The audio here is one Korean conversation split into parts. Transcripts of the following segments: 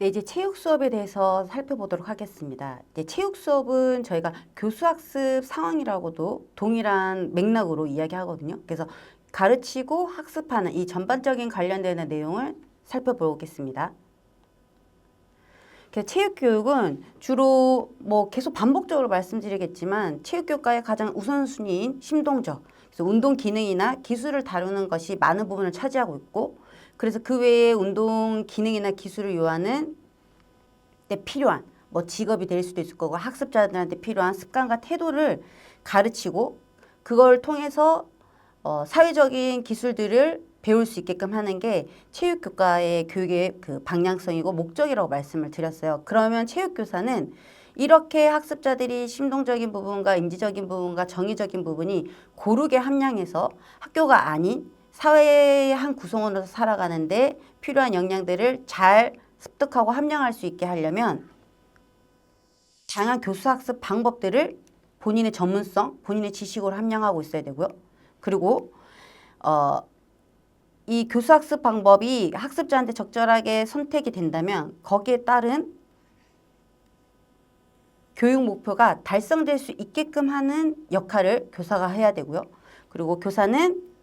네, 이제 체육 수업에 대해서 살펴보도록 하겠습니다. 이제 체육 수업은 저희가 교수학습 상황이라고도 동일한 맥락으로 이야기하거든요. 그래서 가르치고 학습하는 이 전반적인 관련되는 내용을 살펴보겠습니다. 체육교육은 주로 뭐 계속 반복적으로 말씀드리겠지만 체육교과의 가장 우선순위인 심동적, 그래서 운동 기능이나 기술을 다루는 것이 많은 부분을 차지하고 있고 그래서 그 외에 운동 기능이나 기술을 요하는 때 필요한 뭐 직업이 될 수도 있을 거고 학습자들한테 필요한 습관과 태도를 가르치고 그걸 통해서 어, 사회적인 기술들을 배울 수 있게끔 하는 게 체육교과의 교육의 그 방향성이고 목적이라고 말씀을 드렸어요. 그러면 체육교사는 이렇게 학습자들이 심동적인 부분과 인지적인 부분과 정의적인 부분이 고르게 함량해서 학교가 아닌 사회의 한 구성원으로서 살아가는데 필요한 역량들을 잘 습득하고 함량할 수 있게 하려면 다양한 교수 학습 방법들을 본인의 전문성, 본인의 지식으로 함량하고 있어야 되고요. 그리고 어, 이 교수 학습 방법이 학습자한테 적절하게 선택이 된다면 거기에 따른 교육 목표가 달성될 수 있게끔 하는 역할을 교사가 해야 되고요. 그리고 교사는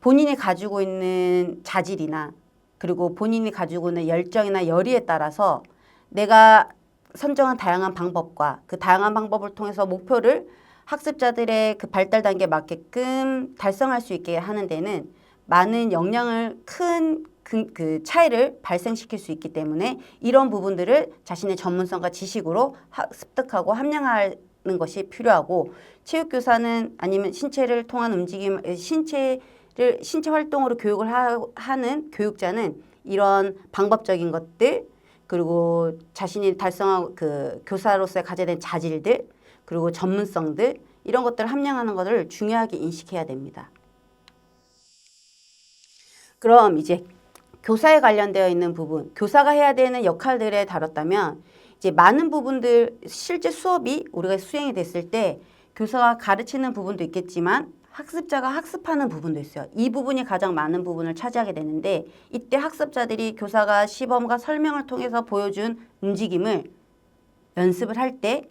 본인이 가지고 있는 자질이나 그리고 본인이 가지고 있는 열정이나 열의에 따라서 내가 선정한 다양한 방법과 그 다양한 방법을 통해서 목표를 학습자들의 그 발달 단계에 맞게끔 달성할 수 있게 하는 데는 많은 역량을 큰 그, 그 차이를 발생시킬 수 있기 때문에 이런 부분들을 자신의 전문성과 지식으로 하, 습득하고 함량하는 것이 필요하고 체육교사는 아니면 신체를 통한 움직임, 신체를 신체 활동으로 교육을 하, 하는 교육자는 이런 방법적인 것들 그리고 자신이 달성한 그 교사로서의 가져야 된 자질들 그리고 전문성들 이런 것들을 함량하는 것을 중요하게 인식해야 됩니다. 그럼 이제 교사에 관련되어 있는 부분, 교사가 해야 되는 역할들에 다뤘다면 이제 많은 부분들 실제 수업이 우리가 수행이 됐을 때 교사가 가르치는 부분도 있겠지만 학습자가 학습하는 부분도 있어요. 이 부분이 가장 많은 부분을 차지하게 되는데 이때 학습자들이 교사가 시범과 설명을 통해서 보여준 움직임을 연습을 할 때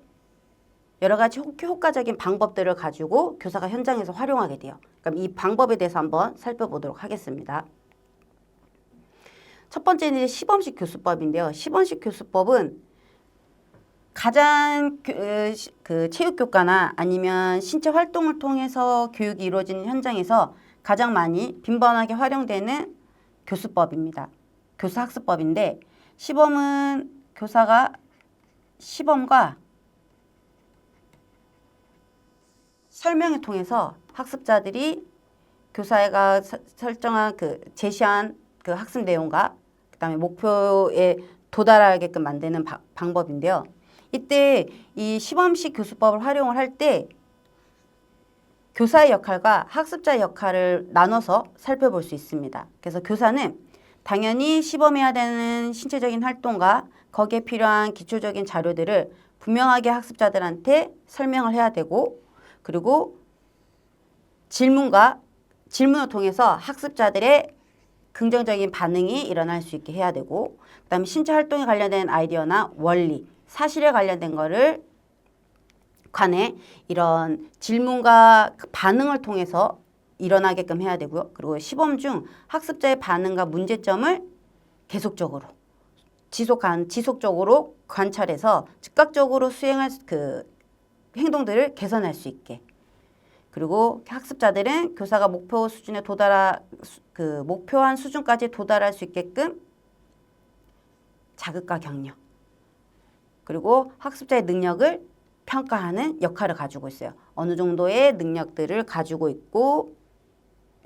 여러 가지 효- 효과적인 방법들을 가지고 교사가 현장에서 활용하게 돼요. 그럼 이 방법에 대해서 한번 살펴보도록 하겠습니다. 첫 번째는 시범식 교수법인데요. 시범식 교수법은 가장 그, 그 체육교과나 아니면 신체 활동을 통해서 교육이 이루어지는 현장에서 가장 많이 빈번하게 활용되는 교수법입니다. 교수학습법인데 시범은 교사가 시범과 설명을 통해서 학습자들이 교사가 서- 설정한 그 제시한 그 학습 내용과 그다음에 목표에 도달하게끔 만드는 바- 방법인데요. 이때 이 시범식 교수법을 활용을 할 때 교사의 역할과 학습자의 역할을 나눠서 살펴볼 수 있습니다. 그래서 교사는 당연히 시범해야 되는 신체적인 활동과 거기에 필요한 기초적인 자료들을 분명하게 학습자들한테 설명을 해야 되고 그리고 질문과 질문을 통해서 학습자들의 긍정적인 반응이 일어날 수 있게 해야 되고 그다음에 신체 활동에 관련된 아이디어나 원리, 사실에 관련된 거를 관해 이런 질문과 그 반응을 통해서 일어나게끔 해야 되고요. 그리고 시범 중 학습자의 반응과 문제점을 계속적으로 지속한 지속적으로 관찰해서 즉각적으로 수행할 수- 그 행동들을 개선할 수 있게 그리고 학습자들은 교사가 목표 수준에 도달하 수- 그 목표한 수준까지 도달할 수 있게끔 자극과 격려 그리고 학습자의 능력을 평가하는 역할을 가지고 있어요. 어느 정도의 능력들을 가지고 있고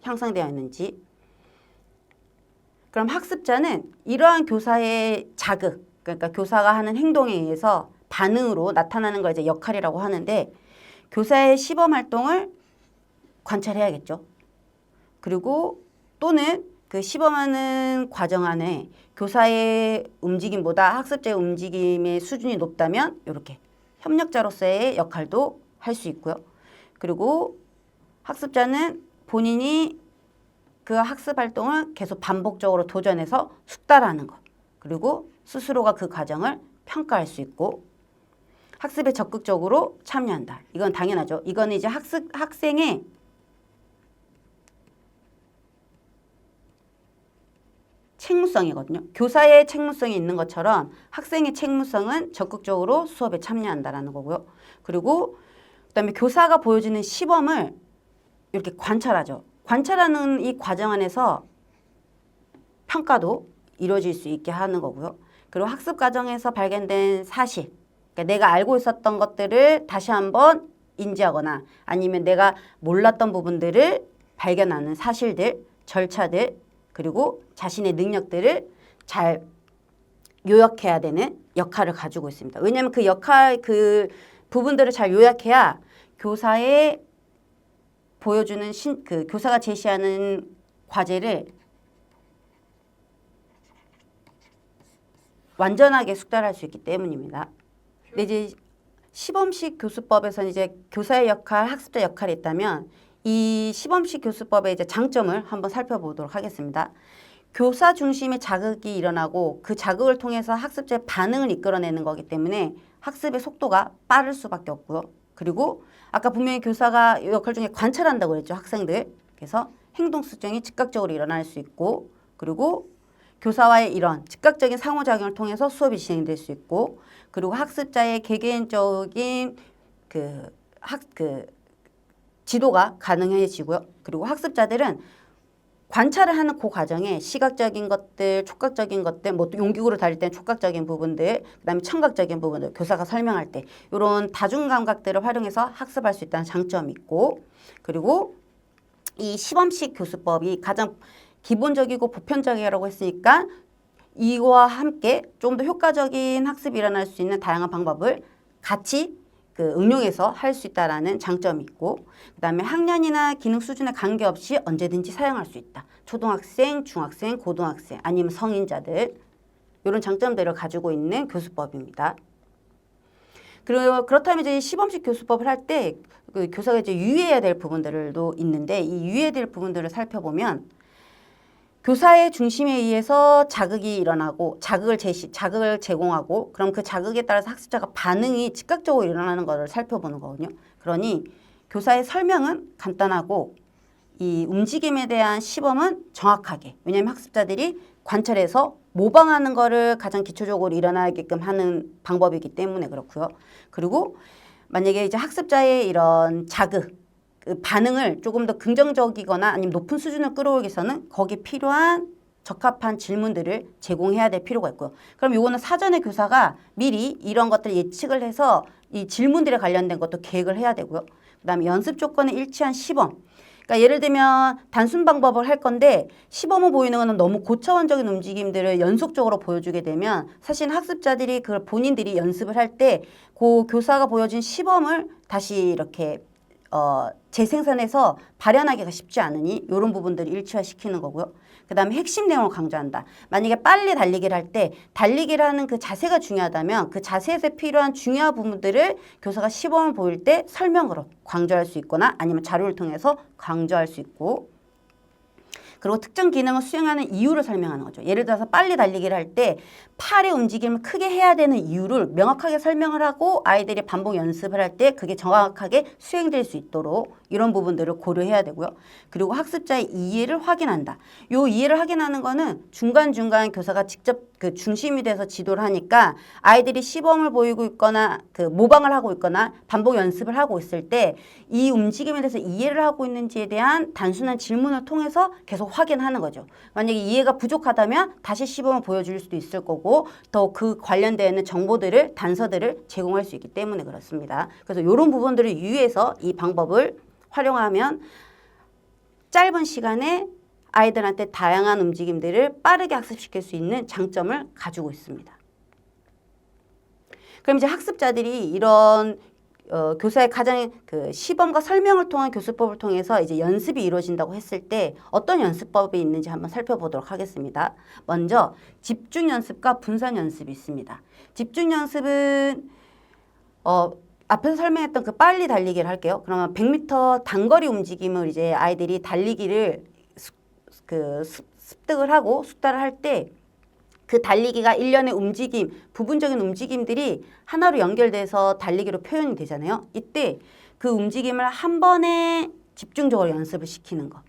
향상되어 있는지. 그럼 학습자는 이러한 교사의 자극, 그러니까 교사가 하는 행동에 의해서 반응으로 나타나는 걸 이제 역할이라고 하는데 교사의 시범 활동을 관찰해야겠죠. 그리고 또는 그 시범하는 과정 안에 교사의 움직임보다 학습자의 움직임의 수준이 높다면 이렇게 협력자로서의 역할도 할 수 있고요. 그리고 학습자는 본인이 그 학습 활동을 계속 반복적으로 도전해서 숙달하는 것. 그리고 스스로가 그 과정을 평가할 수 있고 학습에 적극적으로 참여한다. 이건 당연하죠. 이거는 이제 학습 학생의 책무성이거든요. 교사의 책무성이 있는 것처럼 학생의 책무성은 적극적으로 수업에 참여한다라는 거고요. 그리고 그다음에 교사가 보여주는 시범을 이렇게 관찰하죠. 관찰하는 이 과정 안에서 평가도 이루어질 수 있게 하는 거고요. 그리고 학습 과정에서 발견된 사실, 그러니까 내가 알고 있었던 것들을 다시 한번 인지하거나 아니면 내가 몰랐던 부분들을 발견하는 사실들, 절차들, 그리고 자신의 능력들을 잘 요약해야 되는 역할을 가지고 있습니다. 왜냐하면 그 역할, 그 부분들을 잘 요약해야 교사의 보여주는 신, 그 교사가 제시하는 과제를 완전하게 숙달할 수 있기 때문입니다. 근데 이제 시범식 교수법에서는 이제 교사의 역할, 학습자 역할이 있다면 이 시범식 교수법의 이제 장점을 한번 살펴보도록 하겠습니다. 교사 중심의 자극이 일어나고 그 자극을 통해서 학습자의 반응을 이끌어내는 거기 때문에 학습의 속도가 빠를 수밖에 없고요. 그리고 아까 분명히 교사가 역할 중에 관찰한다고 그랬죠. 학생들. 그래서 행동 수정이 즉각적으로 일어날 수 있고 그리고 교사와의 이런 즉각적인 상호작용을 통해서 수업이 진행될 수 있고 그리고 학습자의 개개인적인 그 학 그 지도가 가능해지고요. 그리고 학습자들은 관찰을 하는 그 과정에 시각적인 것들, 촉각적인 것들, 뭐 용기구를 다릴 때는 촉각적인 부분들, 그다음에 청각적인 부분들, 교사가 설명할 때 이런 다중 감각들을 활용해서 학습할 수 있다는 장점이 있고, 그리고 이 시범식 교수법이 가장 기본적이고 보편적이라고 했으니까 이거와 함께 좀 더 효과적인 학습이 일어날 수 있는 다양한 방법을 같이 그 응용해서 할 수 있다라는 장점이 있고 그다음에 학년이나 기능 수준에 관계없이 언제든지 사용할 수 있다. 초등학생, 중학생, 고등학생 아니면 성인자들 이런 장점들을 가지고 있는 교수법입니다. 그리고 그렇다면 이제 시범식 교수법을 할 때 그 교사가 이제 유의해야 될 부분들도 있는데 이 유의해야 될 부분들을 살펴보면 교사의 중심에 의해서 자극이 일어나고 자극을 제시, 자극을 제공하고 그럼 그 자극에 따라서 학습자가 반응이 즉각적으로 일어나는 것을 살펴보는 거거든요. 그러니 교사의 설명은 간단하고 이 움직임에 대한 시범은 정확하게 왜냐하면 학습자들이 관찰해서 모방하는 거를 가장 기초적으로 일어나게끔 하는 방법이기 때문에 그렇고요. 그리고 만약에 이제 학습자의 이런 자극 그 반응을 조금 더 긍정적이거나 아니면 높은 수준을 끌어올기 위해서는 거기에 필요한 적합한 질문들을 제공해야 될 필요가 있고요. 그럼 요거는 사전에 교사가 미리 이런 것들을 예측을 해서 이 질문들에 관련된 것도 계획을 해야 되고요. 그 다음에 연습 조건에 일치한 시범. 그러니까 예를 들면 단순 방법을 할 건데 시범을 보이는 거는 너무 고차원적인 움직임들을 연속적으로 보여주게 되면 사실 학습자들이 그걸 본인들이 연습을 할 때 그 교사가 보여준 시범을 다시 이렇게 어, 재생산해서 발현하기가 쉽지 않으니 이런 부분들을 일치화시키는 거고요. 그 다음에 핵심 내용을 강조한다. 만약에 빨리 달리기를 할 때 달리기를 하는 그 자세가 중요하다면 그 자세에서 필요한 중요한 부분들을 교사가 시범을 보일 때 설명으로 강조할 수 있거나 아니면 자료를 통해서 강조할 수 있고 그리고 특정 기능을 수행하는 이유를 설명하는 거죠. 예를 들어서 빨리 달리기를 할 때 팔의 움직임을 크게 해야 되는 이유를 명확하게 설명을 하고 아이들이 반복 연습을 할 때 그게 정확하게 수행될 수 있도록 이런 부분들을 고려해야 되고요. 그리고 학습자의 이해를 확인한다. 요 이해를 확인하는 거는 중간중간 교사가 직접 그 중심이 돼서 지도를 하니까 아이들이 시범을 보이고 있거나 그 모방을 하고 있거나 반복 연습을 하고 있을 때 이 움직임에 대해서 이해를 하고 있는지에 대한 단순한 질문을 통해서 계속 확인하는 거죠. 만약에 이해가 부족하다면 다시 시범을 보여줄 수도 있을 거고 더 그 관련되는 정보들을 단서들을 제공할 수 있기 때문에 그렇습니다. 그래서 이런 부분들을 유의해서 이 방법을 활용하면 짧은 시간에 아이들한테 다양한 움직임들을 빠르게 학습시킬 수 있는 장점을 가지고 있습니다. 그럼 이제 학습자들이 이런 어, 교사의 가장 그 시범과 설명을 통한 교수법을 통해서 이제 연습이 이루어진다고 했을 때 어떤 연습법이 있는지 한번 살펴보도록 하겠습니다. 먼저 집중 연습과 분산 연습이 있습니다. 집중 연습은 어, 앞에서 설명했던 그 빨리 달리기를 할게요. 그러면 100m 단거리 움직임을 이제 아이들이 달리기를 그 습- 습득을 하고 숙달을 할 때 그 달리기가 일련의 움직임, 부분적인 움직임들이 하나로 연결돼서 달리기로 표현이 되잖아요. 이때 그 움직임을 한 번에 집중적으로 연습을 시키는 거.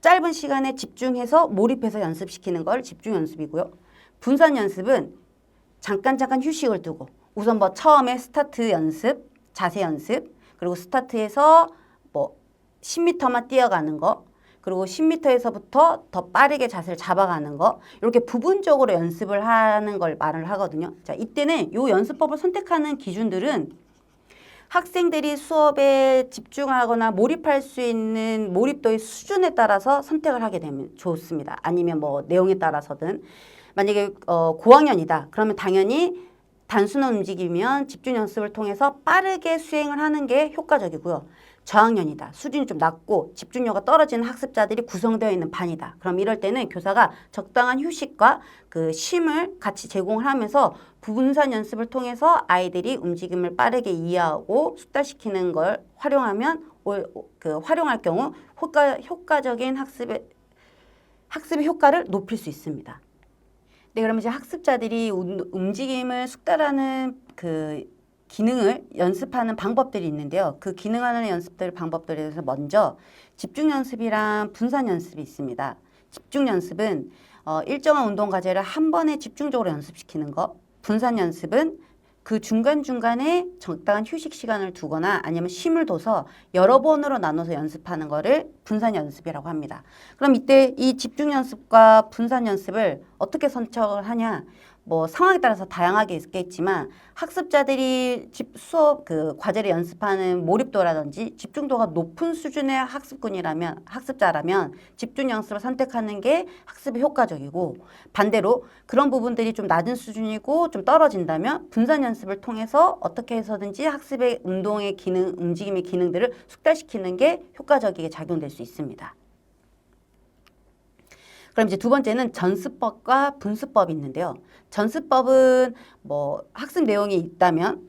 짧은 시간에 집중해서 몰입해서 연습시키는 걸 집중 연습이고요. 분산 연습은 잠깐 잠깐 휴식을 두고 우선 뭐 처음에 스타트 연습, 자세 연습, 그리고 스타트에서 뭐 10m만 뛰어가는 거, 그리고 10m에서부터 더 빠르게 자세를 잡아가는 거, 이렇게 부분적으로 연습을 하는 걸 말을 하거든요. 자, 이때는 요 연습법을 선택하는 기준들은 학생들이 수업에 집중하거나 몰입할 수 있는 몰입도의 수준에 따라서 선택을 하게 되면 좋습니다. 아니면 뭐 내용에 따라서든 만약에 어, 고학년이다. 그러면 당연히 단순한 움직이면 집중 연습을 통해서 빠르게 수행을 하는 게 효과적이고요. 저학년이다. 수준이 좀 낮고 집중력가 떨어지는 학습자들이 구성되어 있는 반이다. 그럼 이럴 때는 교사가 적당한 휴식과 그 쉼을 같이 제공을 하면서 부분산 연습을 통해서 아이들이 움직임을 빠르게 이해하고 숙달시키는 걸 활용하면 올- 그 활용할 경우 효과 효과적인 학습의 학습의 효과를 높일 수 있습니다. 네, 그러면 이제 학습자들이 운- 움직임을 숙달하는 그 기능을 연습하는 방법들이 있는데요. 그 기능하는 연습들 방법들에 대해서 먼저 집중 연습이랑 분산 연습이 있습니다. 집중 연습은 어, 일정한 운동 과제를 한 번에 집중적으로 연습시키는 거. 분산 연습은 그 중간중간에 적당한 휴식 시간을 두거나 아니면 쉼을 둬서 여러 번으로 나눠서 연습하는 거를 분산 연습이라고 합니다. 그럼 이때 이 집중 연습과 분산 연습을 어떻게 선척을 하냐? 뭐 상황에 따라서 다양하게 있겠지만 학습자들이 집 수업 그 과제를 연습하는 몰입도라든지 집중도가 높은 수준의 학습군이라면 학습자라면 집중 연습을 선택하는 게 학습에 효과적이고 반대로 그런 부분들이 좀 낮은 수준이고 좀 떨어진다면 분산 연습을 통해서 어떻게 해서든지 학습의 운동의 기능, 움직임의 기능들을 숙달시키는 게 효과적이게 작용될 수 있습니다. 그럼 이제 두 번째는 전수법과 분수법이 있는데요. 전수법은 뭐 학습 내용이 있다면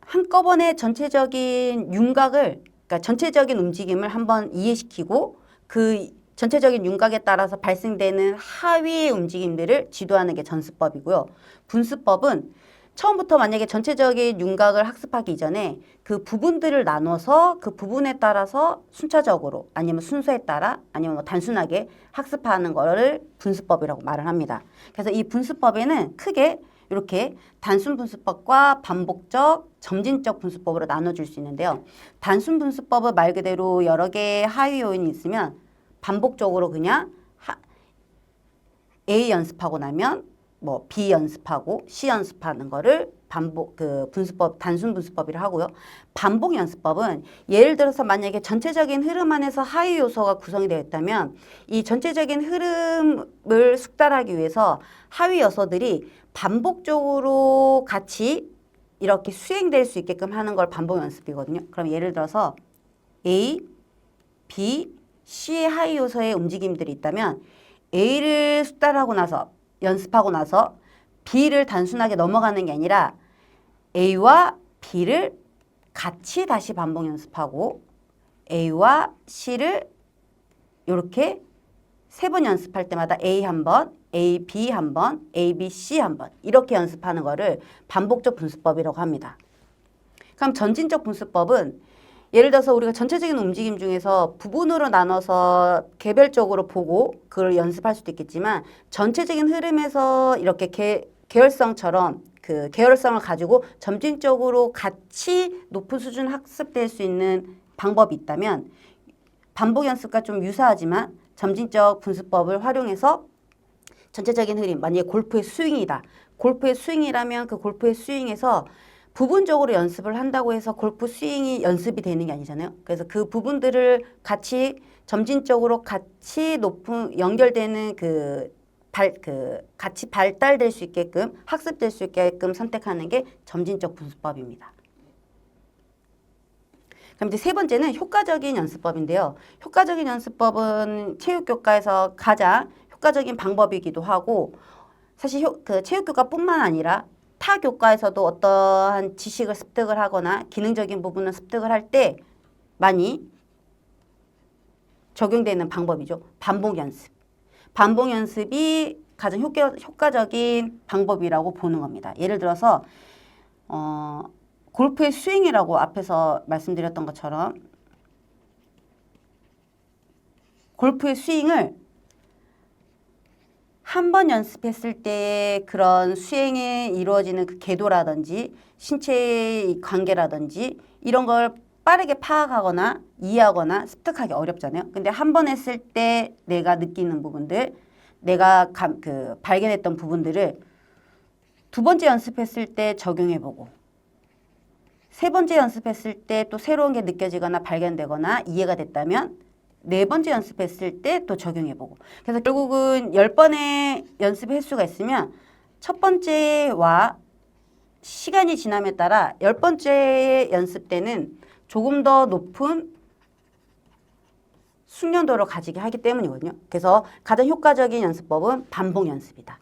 한꺼번에 전체적인 윤곽을 그러니까 전체적인 움직임을 한번 이해시키고 그 전체적인 윤곽에 따라서 발생되는 하위의 움직임들을 지도하는 게 전수법이고요. 분수법은 처음부터 만약에 전체적인 윤곽을 학습하기 이전에 그 부분들을 나눠서 그 부분에 따라서 순차적으로 아니면 순서에 따라 아니면 뭐 단순하게 학습하는 거를 분수법이라고 말을 합니다. 그래서 이 분수법에는 크게 이렇게 단순 분수법과 반복적, 점진적 분수법으로 나눠줄 수 있는데요. 단순 분수법은 말 그대로 여러 개의 하위 요인이 있으면 반복적으로 그냥 하- A 연습하고 나면 뭐 B 연습하고 C 연습하는 거를 반복 그 분수법 단순 분수법이라 하고요. 반복 연습법은 예를 들어서 만약에 전체적인 흐름 안에서 하위 요소가 구성이 되어 있다면 이 전체적인 흐름을 숙달하기 위해서 하위 요소들이 반복적으로 같이 이렇게 수행될 수 있게끔 하는 걸 반복 연습이거든요. 그럼 예를 들어서 A, B, C의 하위 요소의 움직임들이 있다면 A를 숙달하고 나서 연습하고 나서 B를 단순하게 넘어가는 게 아니라 A와 B를 같이 다시 반복 연습하고 A와 C를 이렇게 세 번 연습할 때마다 A 한 번, A, B 한 번, A, B, C 한 번 이렇게 연습하는 거를 반복적 분수법이라고 합니다. 그럼 전진적 분수법은 예를 들어서 우리가 전체적인 움직임 중에서 부분으로 나눠서 개별적으로 보고 그걸 연습할 수도 있겠지만 전체적인 흐름에서 이렇게 개, 계열성처럼 그 계열성을 가지고 점진적으로 같이 높은 수준 학습될 수 있는 방법이 있다면 반복 연습과 좀 유사하지만 점진적 분수법을 활용해서 전체적인 흐름, 만약에 골프의 스윙이다. 골프의 스윙이라면 그 골프의 스윙에서 부분적으로 연습을 한다고 해서 골프 스윙이 연습이 되는 게 아니잖아요. 그래서 그 부분들을 같이 점진적으로 같이 높은 연결되는 그 발, 그 같이 발달될 수 있게끔 학습될 수 있게끔 선택하는 게 점진적 분수법입니다. 그럼 이제 세 번째는 효과적인 연습법인데요. 효과적인 연습법은 체육교과에서 가장 효과적인 방법이기도 하고 사실 효, 그 체육교과뿐만 아니라 타 교과에서도 어떠한 지식을 습득을 하거나 기능적인 부분을 습득을 할 때 많이 적용되는 방법이죠. 반복 연습. 반복 연습이 가장 효과, 효과적인 방법이라고 보는 겁니다. 예를 들어서 어, 골프의 스윙이라고 앞에서 말씀드렸던 것처럼 골프의 스윙을 한 번 연습했을 때 그런 수행에 이루어지는 그 궤도라든지 신체의 관계라든지 이런 걸 빠르게 파악하거나 이해하거나 습득하기 어렵잖아요. 근데 한 번 했을 때 내가 느끼는 부분들, 내가 감, 그 발견했던 부분들을 두 번째 연습했을 때 적용해보고 세 번째 연습했을 때 또 새로운 게 느껴지거나 발견되거나 이해가 됐다면 네 번째 연습했을 때 또 적용해보고 그래서 결국은 열 번의 연습 횟수가 있으면 첫 번째와 시간이 지남에 따라 열 번째 연습 때는 조금 더 높은 숙련도를 가지게 하기 때문이거든요. 그래서 가장 효과적인 연습법은 반복 연습이다.